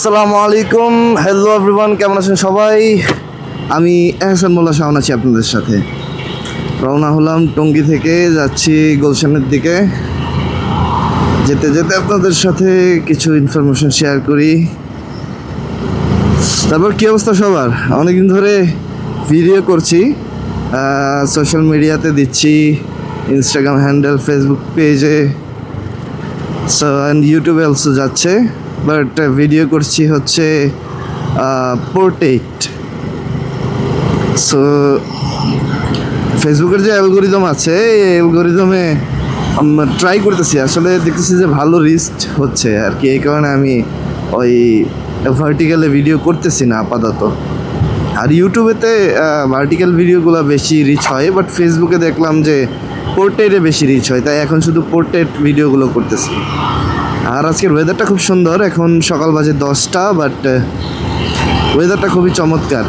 আসসালামু আলাইকুম। Hello everyone কেমন আছেন সবাই? আমি এহসান মোল্লা শাহন আছি আপনাদের সাথে। রওনা হলাম টঙ্গী থেকে, যাচ্ছি গুলশানের দিকে। যেতে যেতে আপনাদের সাথে কিছু ইনফরমেশন শেয়ার করি। তারপর কী অবস্থা সবার? অনেকদিন ধরে ভিডিও করছি সোশ্যাল মিডিয়াতে দিচ্ছি ইনস্টাগ্রাম হ্যান্ডেল ফেসবুক পেজে সো অ্যান্ড ইউটিউবে অলসো যাচ্ছে। বাট ভিডিও করছি হচ্ছে পোর্টেট সো ফেসবুকের যে অ্যালগোরিদম আছে, এই অ্যালগোরিদমে ট্রাই করতেছি। আসলে দেখতেছি যে ভালো রিস্ক হচ্ছে আর কি, এই কারণে আমি ওই ভার্টিক্যালে ভিডিও করতেছি না আপাতত। আর ইউটিউবেতে ভার্টিক্যাল ভিডিওগুলো বেশি রিচ হয় বাট ফেসবুকে দেখলাম যে পোর্ট্রেটে বেশি রিচ হয়, তাই এখন শুধু পোর্ট্রেট ভিডিওগুলো করতেছি। আর আজকের ওয়েদারটা খুব সুন্দর। এখন সকাল বাজে দশটা বাট ওয়েদারটা খুবই চমৎকার।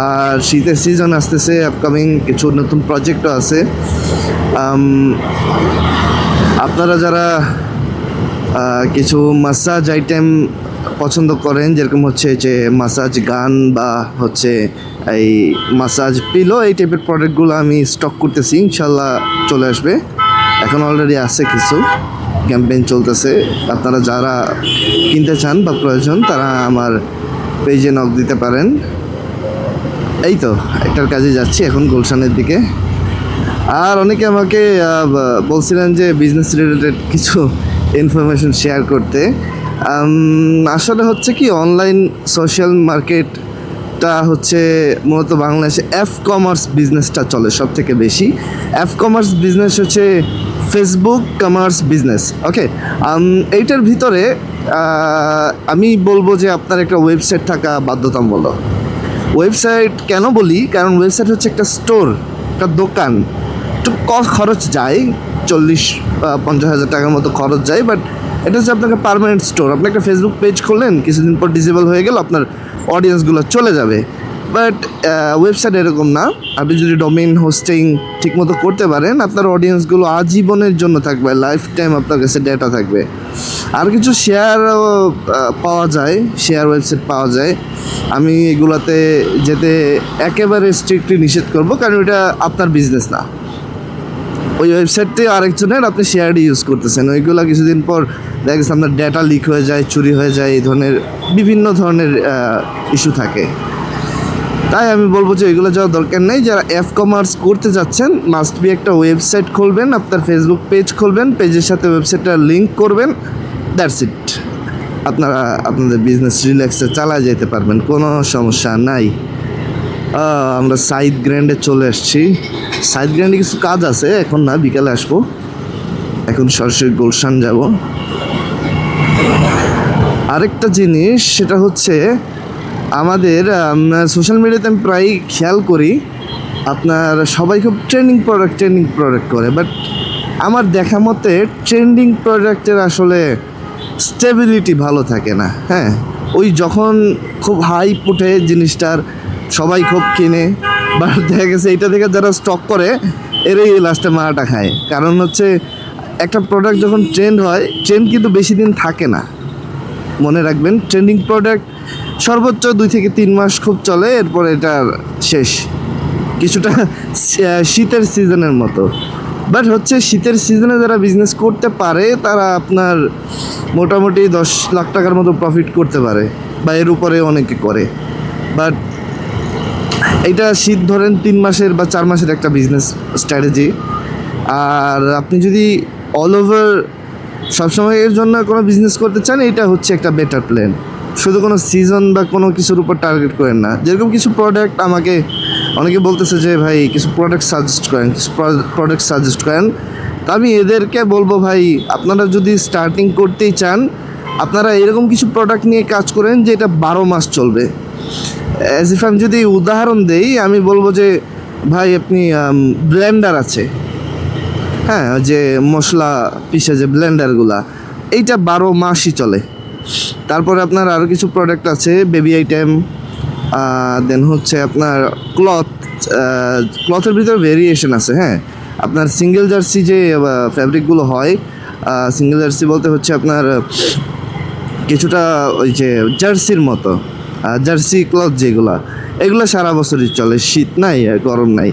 আর শীতের সিজন আসতেছে আপকামিং কিছু নতুন প্রজেক্টও আছে। আপনারা যারা কিছু মাসাজ আইটেম পছন্দ করেন, যেরকম হচ্ছে যে মাসাজ গান বা হচ্ছে এই মাসাজ পিলো এই টাইপের প্রোডাক্টগুলো আমি স্টক করতেছি, ইনশাল্লাহ চলে আসবে। এখন অলরেডি আছে কিছু। ক্যাম্পেইন চলতেছে। আপনারা যারা কিনতে চান বা প্রয়োজন, তারা আমার পেজে নক দিতে পারেন। এই তো, একটার কাজে যাচ্ছি এখন গুলশানের দিকে। আর অনেকে আমাকে বলছিলেন যে বিজনেস রিলেটেড কিছু ইনফরমেশন শেয়ার করতে। আসলে হচ্ছে কি অনলাইন সোশ্যাল মার্কেটটা হচ্ছে মূলত বাংলাদেশে অ্যাপ কমার্স বিজনেসটা চলে সব থেকে বেশি। অ্যাপ কমার্স বিজনেস হচ্ছে ফেসবুক কমার্স বিজনেস ওকে এইটার ভিতরে আমি বলব যে আপনার একটা ওয়েবসাইট থাকা বাধ্যতামূলক। ওয়েবসাইট কেন বলি? কারণ ওয়েবসাইট হচ্ছে একটা স্টোর একটা দোকান। একটু খরচ যায়, চল্লিশ পঞ্চাশ হাজার টাকার মতো খরচ যায় বাট এটা হচ্ছে আপনাকে পারমানেন্ট স্টোর আপনি একটা ফেসবুক পেজ খুললেন, কিছুদিন পর ডিসেবল হয়ে গেল, আপনার অডিয়েন্সগুলো চলে যাবে। বাট ওয়েবসাইট এরকম না। আপনি যদি ডোমেইন হোস্টিং ঠিকমতো করতে পারেন, আপনার অডিয়েন্সগুলো আজীবনের জন্য থাকবে লাইফ টাইম আপনার কাছে ডেটা থাকবে। আর কিছু শেয়ার পাওয়া যায় শেয়ার ওয়েবসাইট পাওয়া যায়। আমি এগুলাতে যেতে একেবারে স্ট্রিক্টলি নিষেধ করব, কারণ এটা আপনার বিজনেস না। ওই ওয়েবসাইটটি আরেকজনের আপনি শেয়ারটি ইউজ করতেছেন। ওইগুলো কিছুদিন পর দেখা গেছে আপনার ডেটা লিক হয়ে যায়, চুরি হয়ে যায়, এই ধরনের বিভিন্ন ধরনের ইস্যু থাকে। তাই আমি বলব যে এগুলো যাওয়ার দরকার নেই। যারা অ্যাপ কমার্স করতে যাচ্ছেন মাস্ট বি একটা ওয়েবসাইট খুলবেন, আপনার ফেসবুক পেজ খুলবেন পেজের সাথে ওয়েবসাইটটা লিঙ্ক করবেন দ্যাটস ইট আপনারা আপনাদের বিজনেস রিল্যাক্সে চালা যেতে পারবেন, কোনো সমস্যা নাই। আমরা সাইড গ্র্যান্ডে চলে আসছি। সাইড গ্র্যান্ডে কিছু কাজ আছে, এখন না, বিকালে আসব। এখন সরাসরি গুলশান যাব। আরেকটা জিনিস, সেটা হচ্ছে আমাদের সোশ্যাল মিডিয়াতে আমি প্রায় খেয়াল করি, আপনার সবাই খুব ট্রেন্ডিং প্রোডাক্ট ট্রেন্ডিং প্রোডাক্ট করে বাট আমার দেখা মতে ট্রেন্ডিং প্রোডাক্টের আসলে স্টেবিলিটি ভালো থাকে না হ্যাঁ? ওই যখন খুব হাই উঠে জিনিসটার, সবাই খুব কিনে বা দেখা গেছে এইটা থেকে যারা স্টক করে, এরাই লাস্টে মারাটা খায়। কারণ হচ্ছে, একটা প্রোডাক্ট যখন ট্রেন্ড হয় ট্রেন্ড কিন্তু বেশি দিন থাকে না। মনে রাখবেন ট্রেন্ডিং প্রোডাক্ট সর্বোচ্চ দুই থেকে তিন মাস খুব চলে, এরপর এটার শেষ। কিছুটা শীতের সিজনের মতো। বাট হচ্ছে শীতের সিজনে যারা বিজনেস করতে পারে, তারা আপনার মোটামুটি দশ লাখ টাকার মতো প্রফিট করতে পারে, বা এর উপরে অনেকে করে। বাট এটা শীত ধরেন তিন মাসের বা চার মাসের একটা বিজনেস স্ট্র্যাটেজি আর আপনি যদি অল ওভার সবসময় এর জন্য কোনো বিজনেস করতে চান, এটা হচ্ছে একটা বেটার প্ল্যান শুধু কোনো সিজন বা কোনো কিছুর উপর টার্গেট করেন না। যেরকম কিছু প্রোডাক্ট আমাকে, অনেকে বলতেছে যে, ভাই, কিছু প্রোডাক্ট সাজেস্ট করেন, কিছু প্রোডাক্ট সাজেস্ট করেন। তা আমি এদেরকে বলব, ভাই, আপনারা যদি স্টার্টিং করতেই চান, আপনারা এরকম কিছু প্রোডাক্ট নিয়ে কাজ করেন যে এটা বারো মাস চলবে। অ্যাজ ইফ আমি যদি উদাহরণ দেই, আমি বলব যে, ভাই, আপনি ব্লেন্ডার আছে। হ্যাঁ যে মশলা পিসে যে ব্লেন্ডারগুলা এইটা বারো মাসই চলে। তারপরে আপনার আরও কিছু প্রোডাক্ট আছে বেবি আইটেম দেন হচ্ছে আপনার ক্লথ ক্লথের ভিতরে ভেরিয়েশন আছে হ্যাঁ? আপনার সিঙ্গেল জার্সি যে ফ্যাব্রিকগুলো হয় সিঙ্গেল জার্সি বলতে হচ্ছে আপনার কিছুটা ওই যে জার্সির মতো জার্সি ক্লথ যেগুলা, এগুলো সারা বছরই চলে, শীত নাই গরম নাই।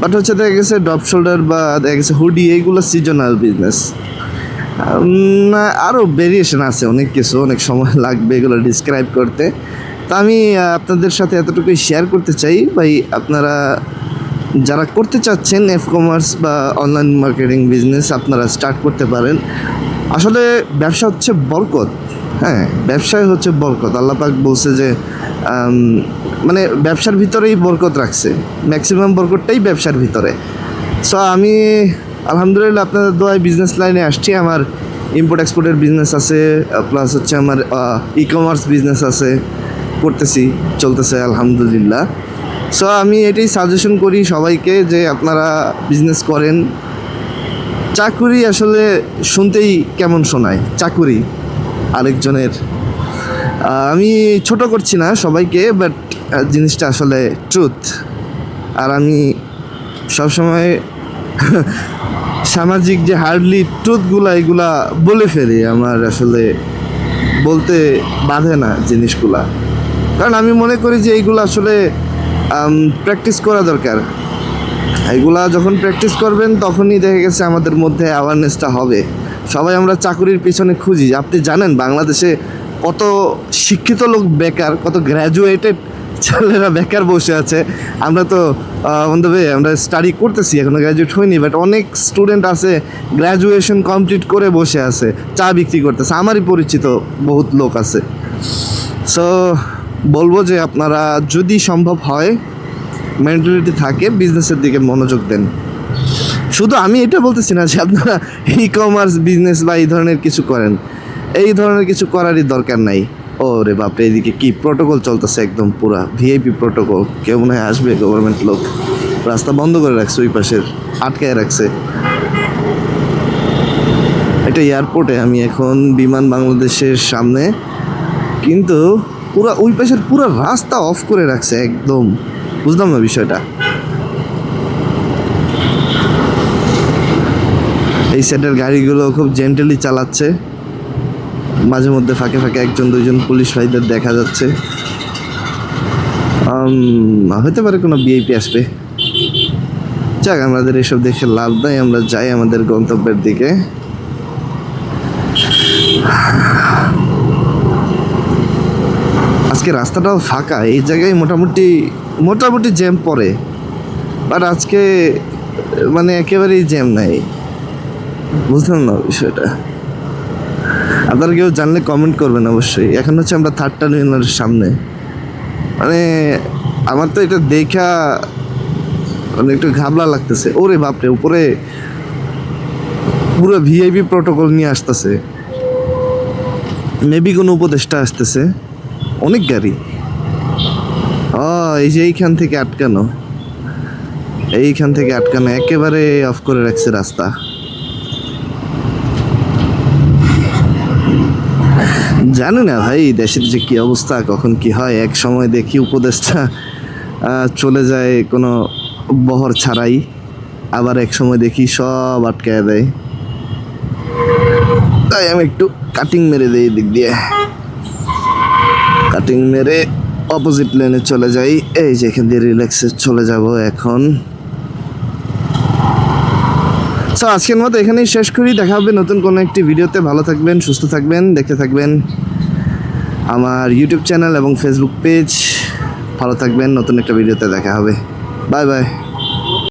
বাট হচ্ছে দেখা গেছে ডপ শোল্ডার বা দেখা গেছে হুডি এইগুলো সিজনাল বিজনেস আরও ভেরিয়েশন আছে, অনেক কিছু, অনেক সময় লাগবে এগুলো ডিসক্রাইব করতে। তা আমি আপনাদের সাথে এতটুকুই শেয়ার করতে চাই। ভাই, আপনারা যারা করতে চাচ্ছেন এফ কমার্স বা অনলাইন মার্কেটিং বিজনেস আপনারা স্টার্ট করতে পারেন। আসলে ব্যবসা হচ্ছে বরকত হ্যাঁ ব্যবসায় হচ্ছে বরকত। আল্লাপাক বলছে যে মানে ব্যবসার ভিতরেই বরকত রাখছে। ম্যাক্সিমাম বরকতটাই ব্যবসার ভিতরে। সো আমি আলহামদুলিল্লাহ, আপনাদের দোয়ায় বিজনেস লাইনে আসছি। আমার ইম্পোর্ট এক্সপোর্টের বিজনেস আছে প্লাস হচ্ছে আমার ই কমার্স বিজনেস আছে, করতেছি, চলতেছে, আলহামদুলিল্লাহ। সো আমি এটাই সাজেশন করি সবাইকে যে আপনারা বিজনেস করেন। চাকুরি আসলে শুনতেই কেমন শোনায়, চাকুরি আরেকজনের। আমি ছোট করছি না সবাইকে বাট জিনিসটা আসলে ট্রুথ আর আমি সবসময় সামাজিক যে হার্ডলি ট্রুথগুলা এগুলা বলে ফেলি আমার আসলে বলতে বাধে না জিনিসগুলা। কারণ আমি মনে করি যে এইগুলো আসলে প্র্যাকটিস করা দরকার। এগুলা যখন প্র্যাকটিস করবেন, তখনই দেখা গেছে আমাদের মধ্যে অ্যাওয়ারনেসটা হবে। সবাই আমরা চাকুরির পিছনে খুঁজি। আপনি জানেন বাংলাদেশে কত শিক্ষিত লোক বেকার, কত গ্র্যাজুয়েটেড ছেলেরা বেকার বসে আছে। আমরা তো বন্ধু আমরা স্টাডি করতেছি, এখনও গ্র্যাজুয়েট হইনি বাট অনেক স্টুডেন্ট আছে গ্র্যাজুয়েশন কমপ্লিট করে বসে আছে, চা বিক্রি করতেছে। আমারই পরিচিত বহুত লোক আছে। সো বলব যে আপনারা যদি সম্ভব হয় মেন্টালিটি থাকে বিজনেসের দিকে মনোযোগ দেন। শুধু আমি এটা বলতেছি না যে আপনারা ই কমার্স বিজনেস বা এই ধরনের কিছু করেন। এই ধরনের কিছু করারই দরকার নাই। ও রে বাপরে, এদিকে কি প্রোটোকল চলতেছে একদম পুরা? ভিআইপি প্রোটোকল কেউ মনে হয় আসবে গভর্নমেন্ট লোক। রাস্তা বন্ধ করে রাখছে ওই পাশের, আটকায় রাখছে। এটা এয়ারপোর্টে আমি এখন বিমান বাংলাদেশের সামনে, কিন্তু পুরো, ওই পাশের পুরো রাস্তা অফ করে রাখছে একদম। বুঝলাম না বিষয়টা। এই সাইডের গাড়িগুলো খুব জেন্টালি চালাচ্ছে। মাঝে মধ্যে ফাঁকে ফাঁকে একজন, দুইজন পুলিশ ভাইদের দেখা যাচ্ছে। হতে পারে কোনো বিআইপি আসবে। যাক, আমাদের এসব দেখে লাভ নাই, আমরা যাই আমাদের গন্তব্যের দিকে। আজকে রাস্তাটাও ফাঁকা, এই জায়গায় মোটামুটি মোটামুটি জ্যাম পড়ে। বাট আজকে মানে একেবারেই জ্যাম নাই। বুঝলাম না বিষয়টা। আপনারা কেউ জানলে কমেন্ট করবেন অবশ্যই। এখন হচ্ছে আমরা থার্ড টার্মিনালের সামনে। মানে আমার তো এটা দেখা মানে একটু ঘাবলা লাগতেছে। ওরে বাপরে, উপরে পুরো ভিআইপি প্রোটোকল নিয়ে আসতেছে। মেবি কোনো উপদেষ্টা আসতেছে। অনেক গাড়ি। ও, এই যে এইখান থেকে আটকানো। এইখান থেকে আটকানো, একেবারে অফ করে রাখছে রাস্তা। জানি না ভাই, দেশের যে কি অবস্থা, কখন কি হয়, এক সময় দেখি উপদেশটা চলে যায় কোনো বহর ছাড়াই, আবার এক সময় দেখি সব আটকায় দেয়। তাই আমি একটু কাটিং মেরে দিই দিক দিয়ে। কাটিং মেরে অপোজিট লেনে চলে যাই, এই যে এখান দিয়ে রিল্যাক্সে চলে যাব এখন। সো আজকের মতো এখানেই শেষ করি, দেখা হবে নতুন কোনো একটি ভিডিওতে ভালো থাকবেন, সুস্থ থাকবেন, দেখতে থাকবেন। আমার ইউটিউব চ্যানেল এবং ফেসবুক পেজ ভালো থাকবেন, নতুন একটা ভিডিওতে দেখা হবে। Bye bye